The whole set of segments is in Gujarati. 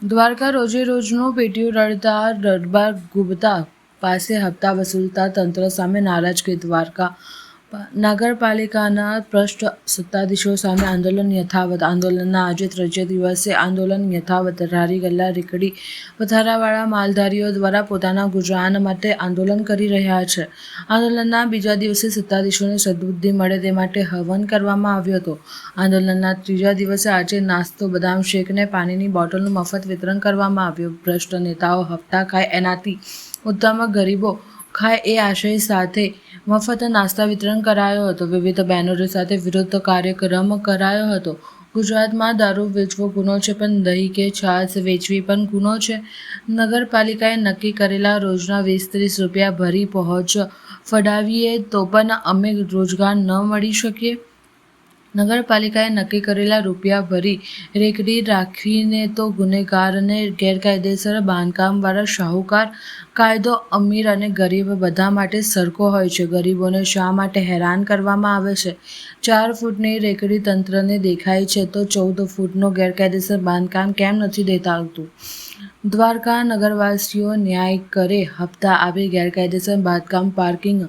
દ્વારકા રોજે રોજનું પેટીયું રડતા રડબાર ગુબતા પાસે હપ્તા વસૂલતા તંત્ર સામે નારાજગી દ્વારકા નગરપાલિકાના ભ્રષ્ટ સત્તાધીશો સામે આંદોલન યથાવત. આંદોલનના આજે ત્રીજે દિવસે આંદોલન યથાવત. રારી ગલ્લા રીકડી પથારાવાળા માલધારીઓ દ્વારા પોતાના ગુજરાન માટે આંદોલન કરી રહ્યા છે. આંદોલનના બીજા દિવસે સત્તાધીશોને સદબુદ્ધિ મળે તે માટે હવન કરવામાં આવ્યો હતો. આંદોલનના ત્રીજા દિવસે આજે નાસ્તો, બદામ શેકને પાણીની બોટલનું મફત વિતરણ કરવામાં આવ્યું. ભ્રષ્ટ નેતાઓ હપ્તા ખાય એનાથી ઉત્તમ ગરીબો ખાય એ આશય સાથે મફત નાસ્તા વિતરણ કરાયો હતો. વિવિધ બેનરો સાથે વિરુદ્ધ કાર્યક્રમ કરાયો હતો. ગુજરાતમાં દારૂ વેચવો ગુનો છે, પણ દહીં કે છાશ વેચવી પણ ગુનો છે. નગરપાલિકાએ નક્કી કરેલા રોજના વીસ ત્રીસ રૂપિયા ભરી પહોંચ ફડાવીએ તો પણ અમે રોજગાર ન મળી શકીએ. નગરપાલિકાએ નક્કી કરેલા રૂપિયા ભરી રેકડી રાખીને તો ગુનેગારને ગેરકાયદેસર બાંધકામવાળા શાહુકાર કાયદો અમીર અને ગરીબ બધા માટે સરખો હોય છે. ગરીબોને શા માટે હેરાન કરવામાં આવે છે? ચાર ફૂટની રેકડી તંત્રને દેખાય છે તો ચૌદ ફૂટનો ગેરકાયદેસર બાંધકામ કેમ નથી દેતા આવતું દ્વારકા નગરવાસીઓ ન્યાય કરે. હપ્તા આપી ગેરકાયદેસર બાંધકામ પાર્કિંગ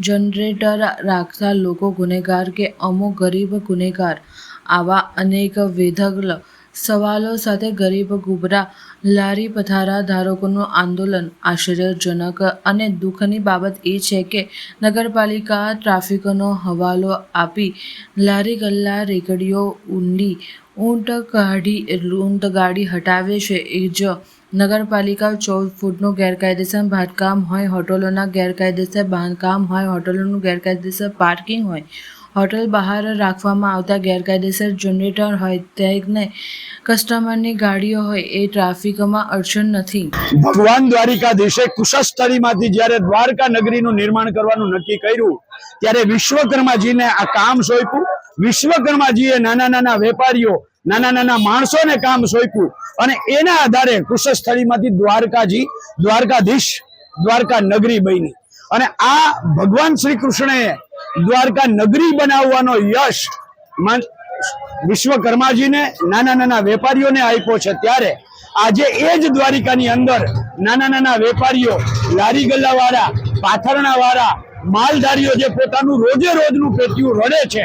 જનરેટર રાખતા લોકો ગુનેગાર કે અમુક ગરીબ ગુનેગાર. આવા અનેક વેધક સવાલો સાથે ગરીબ ગુબરા લારી પથારા ધારકોનું આંદોલન આશ્ચર્યજનક અને દુઃખની બાબત એ છે કે નગરપાલિકા ટ્રાફિકનો હવાલો આપી લારી ગલ્લા રેકડીઓ ઊંડી ઊંટ કાઢી ઊંટ ગાડી હટાવે છે. એ જ નગરપાલિકા ચૌદ ફૂટનું ગેરકાયદેસર બાંધકામ હોય, હોટલોના ગેરકાયદેસર બાંધકામ હોય, હોટલોનું ગેરકાયદેસર પાર્કિંગ હોય. હોટલ બહાર રાખવામાં આવતા ગેરકાયદેસર જનરેટર હોય તેને કસ્ટમરની ગાડીઓ હોય, એ ટ્રાફિકમાં અડચણ નથી. ભગવાન દ્વારિકાધીશે કુશસ્થળીમાંથી જ્યારે દ્વારકા નગરીનું નિર્માણ કરવાનું નક્કી કર્યું, ત્યારે વિશ્વકર્માજીને આ કામ સોંપ્યું. વિશ્વકર્માજીએ નાના નાના વેપારીઓ, નાના નાના માણસોને કામ સોંપ્યું અને એના આધારે કુશસ્થળીમાંથી દ્વારકાજી, દ્વારકાધીશ દ્વારકા નગરી બની. અને આ ભગવાન શ્રી કૃષ્ણએ દ્વારકા નગરી બનાવવાનો યશ વિશ્વકર્માજીને, નાના નાના વેપારીઓને આપ્યો છે. ત્યારે આજે એ જ દ્વારિકાની અંદર નાના નાના વેપારીઓ, લારી ગલ્લાવાળા પાથરણા વાળા માલધારીઓ જે પોતાનું રોજે રોજનું પેટ્યું રડે છે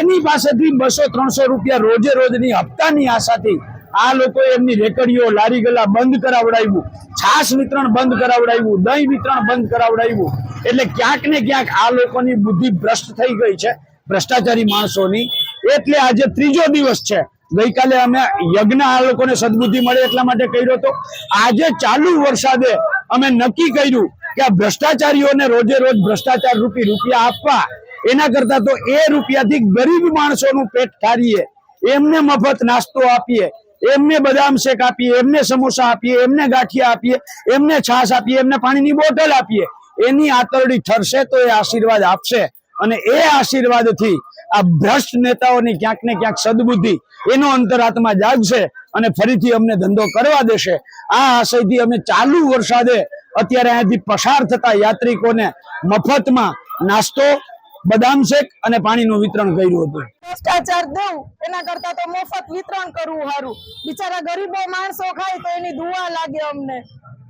એની પાસેથી બસો, ત્રણસો રૂપિયા રોજે રોજની હપ્તાની આશાથી આ લોકો એમની રેકડીઓ, લારી ગલા બંધ કરાવડાવ્યું, છાશ વિતરણ બંધ કરાવડાવ્યું, દહીં વિતરણ બંધ કરાવડાવ્યું. એટલે ક્યાંક ને ક્યાંક આ લોકોની બુદ્ધિ ભ્રષ્ટ થઈ ગઈ છે, ભ્રષ્ટાચારી માણસોની. એટલે આજે ત્રીજો દિવસ છે. ગઈકાલે અમે યજ્ઞ આ લોકોને સદબુદ્ધિ મળે એટલા માટે કર્યો હતો. આજે ચાલુ વરસાદે અમે નક્કી કર્યું કે આ ભ્રષ્ટાચારીઓને રોજે રોજ ભ્રષ્ટાચાર રૂપી રૂપિયા આપવા એના કરતા તો એ રૂપિયાથી ગરીબ માણસોનું પેટ ઠારીએ, એમને મફત નાસ્તો આપીએ, એમને બદામ શેક આપીએ, એમને સમોસા આપીએ, એમને ગાંઠિયા આપીએ, એમને છાશ આપીએ, એમને પાણીની બોટલ આપીએ, એની આતરડી ઠરશે તો એ આશીર્વાદ આપશે. અને એ આશીર્વાદથી આ ભ્રષ્ટ નેતાઓની ક્યાંક ને ક્યાંક સદબુદ્ધિ એનો અંતરાત્મા જાગશે અને ફરીથી અમને ધંધો કરવા દેશે. આ આશયથી અમે ચાલુ વરસાદે અત્યારે અહીંયાથી પસાર થતા યાત્રિકોને મફતમાં નાસ્તો બદામ શેક અને પાણીનું વિતરણ કર્યું હતું. ભ્રષ્ટાચાર દઉં એના કરતા તો મફત વિતરણ કરવું સારું. બિચારા ગરીબો માણસો ખાય તો એની દુઆ લાગે અમને.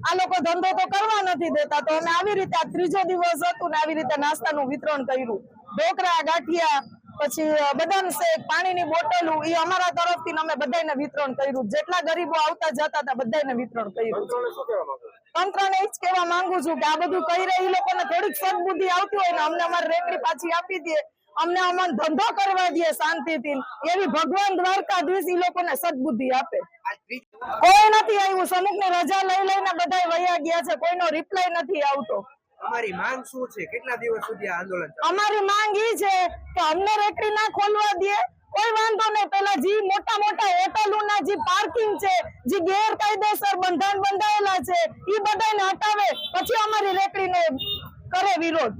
આ લોકો ધંધો તો કરવા નથી દેતા, તો અમે આવી રીતે આ ત્રીજો દિવસ હતું ને આવી રીતે નાસ્તાનું વિતરણ કર્યું. ઢોકળા, ગાંઠિયા, પછી બદામ શેક, પાણીની બોટલું એ અમારા તરફથી અમે બધાને વિતરણ કર્યું. જેટલા ગરીબો આવતા જતા હતા બધાને વિતરણ કર્યું. તંત્રને એ જ કહેવા માંગુ છું કે આ બધું કહી રહી લોકોને થોડીક સદબુદ્ધિ આવતી હોય ને અમને અમારી રેકડી પાછી આપી દે અમને અમને ધંધો કરવા દે શાંતિથી. એવી ભગવાન દ્વારકાધીશ એ લોકોને સદબુદ્ધિ આપે. કોઈ નથી આવ્યું સમુખ ને રજા લઈ લઈને બધા વયા ગયા છે કોઈનો રિપ્લાય નથી આવતો. અમારી માંગ શું છે? કેટલા દિવસ સુધી આંદોલન અમારી માંગ ઈ છે કે અમને રેકડી ના ખોલવા દે કોઈ વાંધો નહીં પેલા જી મોટા મોટા પાર્કિંગ છે, જે ગેરકાયદેસર બંધારણ બંધાયેલા છે એ બધાને હટાવે. પછી અમારી રેકડી ને કરે વિરોધ.